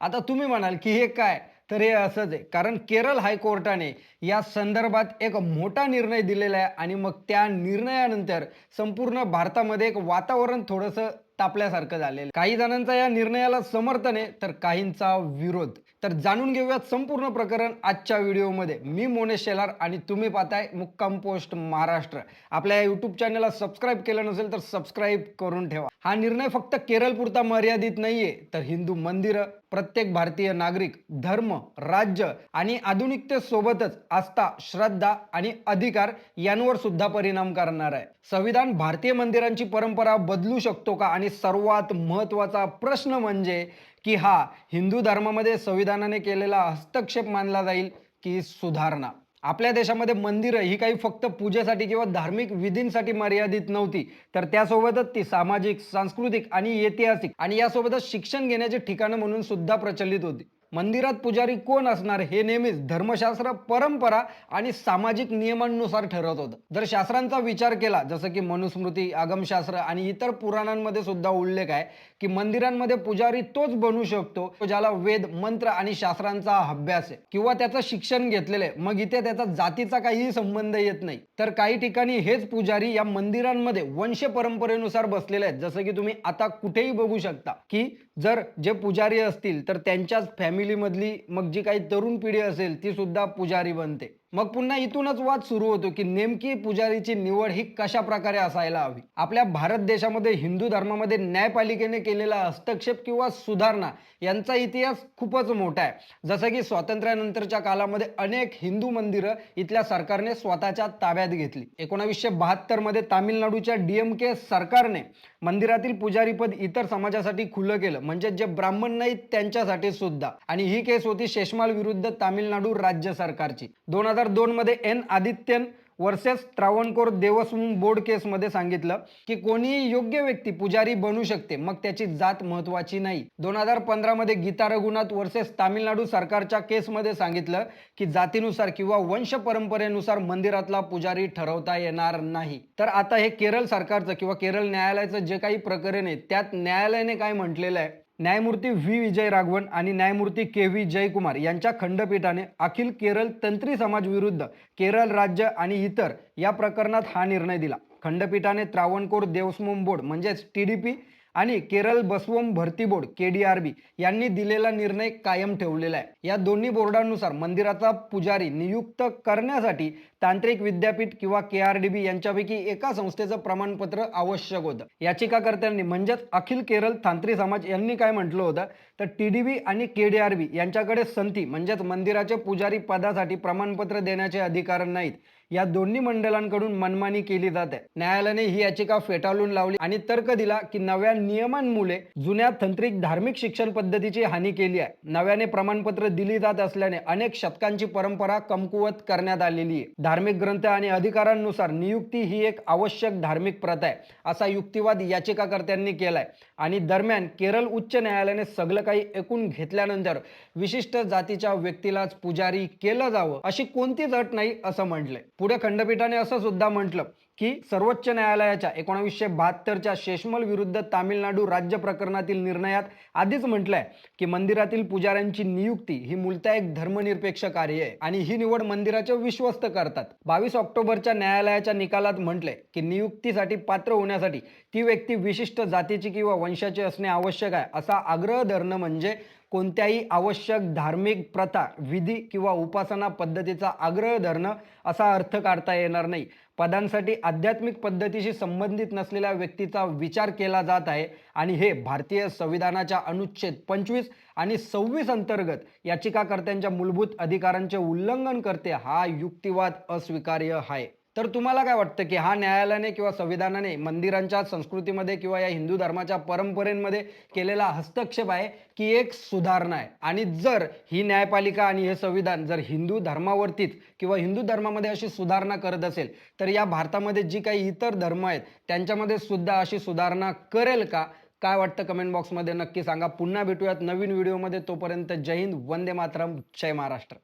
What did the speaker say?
आता तुम्ही म्हणाल की हे काय? तर हे असंच आहे. कारण केरळ हायकोर्टाने या संदर्भात एक मोठा निर्णय दिलेला आहे आणि मग त्या निर्णयानंतर संपूर्ण भारतामध्ये एक वातावरण थोडंसं तापल्यासारखं झालेलं काही जणांचा या निर्णयाला समर्थन आहे तर काहींचा विरोध. तर जाणून घेऊयात संपूर्ण प्रकरण आजच्या व्हिडिओमध्ये. मी मोनेश शेलार आणि तुम्ही पाहताय मुक्काम पोस्ट महाराष्ट्र. आपल्या या युट्यूब चॅनलला सबस्क्राईब केलं नसेल तर सबस्क्राईब करून ठेवा. हा निर्णय फक्त केरळ पुरता मर्यादित नाहीये तर हिंदू मंदिरं प्रत्येक भारतीय नागरिक धर्म राज्य आणि आधुनिकतेसोबतच आस्था श्रद्धा आणि अधिकार यांवर सुद्धा परिणाम करणार आहे. संविधान भारतीय मंदिरांची परंपरा बदलू शकतो का? आणि सर्वात महत्त्वाचा प्रश्न म्हणजे की हा हिंदू धर्मामध्ये संविधानाने केलेला हस्तक्षेप मानला जाईल की सुधारणा. आपल्या देशामध्ये मंदिरं ही काही फक्त पूजेसाठी किंवा धार्मिक विधींसाठी मर्यादित नव्हती. तर त्यासोबतच ती सामाजिक सांस्कृतिक आणि ऐतिहासिक आणि यासोबतच शिक्षण घेण्याचे ठिकाणं म्हणून सुद्धा प्रचलित होती. मंदिरात पुजारी कोण असणार हे नेहमीच धर्मशास्त्र परंपरा आणि सामाजिक नियमांनुसार ठरत होतं. जर शास्त्रांचा विचार केला जसं की मनुस्मृती आगमशास्त्र आणि इतर पुराणांमध्ये सुद्धा उल्लेख आहे की मंदिरांमध्ये पुजारी तोच बनू शकतो ज्याला वेद मंत्र आणि शास्त्रांचा अभ्यास आहे. किंवा त्याचं शिक्षण घेतलेलं आहे. मग इथे त्याचा जातीचा काहीही संबंध येत नाही. तर काही ठिकाणी हेच पुजारी या मंदिरांमध्ये वंश परंपरेनुसार बसलेले आहेत. जसं की तुम्ही आता कुठेही बघू शकता की जर जे पुजारी असतील तर त्यांच्याच फॅमिलीमधली मग जी काही तरुण पिढी असेल ती सुद्धा पुजारी बनते. मग पुन्हा इथूनच वाद सुरू होतो की नेमकी पुजारीची निवड ही कशा प्रकारे असायला हवी? आपल्या भारत देशामध्ये हिंदू धर्मामध्ये न्यायपालिकेने केलेला हस्तक्षेप किंवा सुधारणा यांचा इतिहास खूपच मोठा आहे. जसं की स्वातंत्र्यानंतरच्या काळामध्ये अनेक हिंदू मंदिरं इथल्या सरकारने स्वतःच्या ताब्यात घेतली. एकोणावीसशे बहात्तरमध्ये तामिळनाडूच्या डी तामिळनाडूच्या डीएमके सरकारने मंदिरातील पुजारीपद इतर समाजासाठी खुलं केलं. म्हणजे जे ब्राह्मण नाहीत त्यांच्यासाठी सुद्धा. आणि ही केस होती शेषमाल विरुद्ध तामिळनाडू राज्य सरकारची. दोन हजार दोन मध्ये N Adityan versus Travancore Devaswom board केसमध्ये सांगितलं की कोणीही योग्य व्यक्ती पुजारी बनू शकते मग त्याची जात महत्वाची नाही. दोन हजार पंधरामध्ये गीता रघुनाथ वर्सेस तामिळनाडू सरकारच्या केसमध्ये सांगितलं की जातीनुसार किंवा वंश परंपरेनुसार मंदिरातला पुजारी ठरवता येणार नाही. तर आता हे केरळ सरकारचं किंवा केरळ न्यायालयाचं जे काही प्रकरण आहे त्यात न्यायालयाने काय म्हटलेलं आहे? न्यायमूर्ती व्ही. विजय राघवन आणि न्यायमूर्ती के. व्ही. जयकुमार यांच्या खंडपीठाने अखिल केरळ तंत्री समाज विरुद्ध केरळ राज्य आणि इतर या प्रकरणात हा निर्णय दिला. खंडपीठाने त्रावणकोर देवस्वम बोर्ड म्हणजेच टी डी पी आणि केरळ बसवम भरती board K D R B यांनी दिलेला निर्णय कायम ठेवलेला आहे. या दोन्ही बोर्डानुसार मंदिराचा पुजारी नियुक्त करण्यासाठी तांत्रिक विद्यापीठ किंवा के आर डी बी यांच्यापैकी एका संस्थेचं प्रमाणपत्र आवश्यक होतं. याचिकाकर्त्यांनी म्हणजेच अखिल केरळ तांत्री समाज यांनी काय म्हटलं होतं? तर टी डी बी आणि के डी आर बी यांच्याकडे संती म्हणजेच मंदिराचे पुजारी पदासाठी प्रमाणपत्र देण्याचे अधिकार नाहीत. या दोन्ही मंडळांकडून मनमानी केली जाते. न्यायालयाने ही याचिका फेटाळून लावली आणि तर्क दिला की नव्या नियमांमुळे जुन्या तंत्रिक धार्मिक शिक्षण पद्धतीची हानी केली आहे. नव्याने प्रमाणपत्र दिली जात असल्याने अनेक शतकांची परंपरा कमकुवत करण्यात आलेली आहे. धार्मिक ग्रंथ आणि अधिकारांनुसार नियुक्ती ही एक आवश्यक धार्मिक प्रथा आहे असा युक्तिवाद याचिकाकर्त्यांनी केला आहे आणि दरम्यान केरळ उच्च न्यायालयाने सगळं काही ऐकून घेतल्यानंतर विशिष्ट जातीच्या व्यक्तीलाच पुजारी केलं जावं अशी कोणतीच अट नाही असं म्हटलंय. पुढे खंडपीठाने असं सुद्धा म्हटलं की सर्वोच्च न्यायालयाच्या एकोणावीसशे बहात्तरच्या शेषमल विरुद्ध तामिळनाडू राज्य प्रकरणातील निर्णयात आधीच म्हटलंय की मंदिरातील पुजाऱ्यांची नियुक्ती ही मूलतः एक धर्मनिरपेक्ष कार्य आहे आणि ही निवड मंदिराचे विश्वस्त करतात. बावीस ऑक्टोबरच्या न्यायालयाच्या निकालात म्हटले की नियुक्तीसाठी पात्र होण्यासाठी ती व्यक्ती विशिष्ट जातीची किंवा वंशाची असणे आवश्यक आहे असा आग्रह धरणं म्हणजे कोणत्याही आवश्यक धार्मिक प्रथा विधी किंवा उपासना पद्धतीचा आग्रह धरणं असा अर्थ काढता येणार नाही. पदांसाठी आध्यात्मिक पद्धतीशी संबंधित नसलेल्या व्यक्तीचा विचार केला जात आहे आणि हे भारतीय संविधानाच्या अनुच्छेद पंचवीस आणि सव्वीस अंतर्गत याचिकाकर्त्यांच्या मूलभूत अधिकारांचे उल्लंघन करते हा युक्तिवाद अस्वीकार्य आहे. तर तुम्हाला काय वाटतं की हा न्यायालयाने किंवा संविधानाने मंदिरांच्या संस्कृतीमध्ये किंवा या हिंदू धर्माच्या परंपरेमध्ये केलेला हस्तक्षेप आहे की एक सुधारणा आहे? आणि जर ही न्यायपालिका आणि हे संविधान जर हिंदू धर्मावरतीच किंवा हिंदू धर्मामध्ये अशी सुधारणा करत असेल तर या भारतामध्ये जी काही इतर धर्म आहेत त्यांच्यामध्ये सुद्धा अशी सुधारणा करेल का? काय वाटतं कमेंट बॉक्समध्ये नक्की सांगा. पुन्हा भेटूयात नवीन व्हिडिओमध्ये तोपर्यंत जय हिंद वंदे मातरम जय महाराष्ट्र.